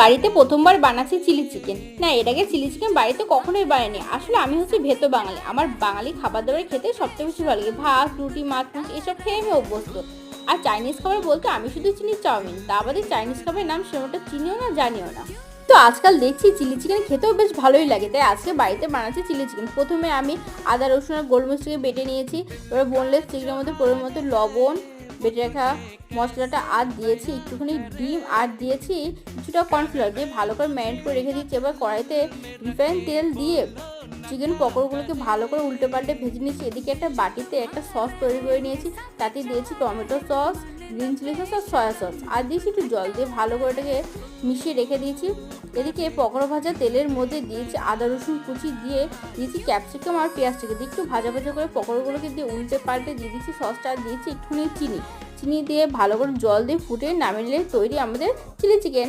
বাড়িতে প্রথমবার বানাচ্ছি চিলি চিকেন। না এর আগে চিলি চিকেন বাড়িতে কখনোই বানাইনি। আসলে আমি হচ্ছে ভেতো বাঙালি। আমার বাঙালি খাবার দাবার খেতে সবচেয়ে বেশি ভালো লাগে। ভাত, রুটি, মাছ মাছ এসব খেয়ে আমি অভ্যস্ত। আর চাইনিজ খাবার বলতে আমি শুধু চিনি চাউমিন। তা বাদে চাইনিজ খাবারের নাম সেরকমটা চিনিও না, জানিও না। তো আজকাল দেখছি চিলি চিকেন খেতেও বেশ ভালোই লাগে। তাই আজকে বাড়িতে বানাচ্ছি চিলি চিকেন। প্রথমে আমি আদা, রসুন আর গোলমরিচকে বেটে নিয়েছি। এবার বোনলেস চিকেনের মধ্যে পরিমাণ মতো লবণ বেটে রাখা মশলাটা আর দিয়েছি, একটুখানি ডিম আর দিয়েছি, কিছুটা কর্নফ্লাওয়ার দিয়ে ভালো করে ম্যারিনেট করে রেখে দিচ্ছি এবার কড়াইতে রিফাইন তেল দিয়ে চিকেন পকোড়গুলোকে ভালো করে উল্টে পাল্টে ভেজে নিয়েছি। এদিকে একটা বাটিতে একটা সস তৈরি করে নিয়েছি, তাতে দিয়েছি tomato sauce, green chilli sauce আর সয়া সস। আর দিয়েছি একটু জল দিয়ে ভালো করে এটাকে মিশিয়ে রেখে দিয়েছি। এদিকে পকোড়া ভাজা তেলের মধ্যে দিয়েছি আদা, রসুন কুচি দিয়ে দিয়েছি ক্যাপসিকাম আর পেঁয়াজটাকে। দিয়ে একটু ভাজা ভাজা করে পকোড়াগুলোকে দিয়ে উল্টে পাল্টে দিয়ে দিয়েছি, সসটা আর দিয়েছি একটুখানি চিনি। চিনি দিয়ে ভালো করে জল দিয়ে ফুটিয়ে নামিয়ে নিলে তৈরি আমাদের চিলি চিকেন।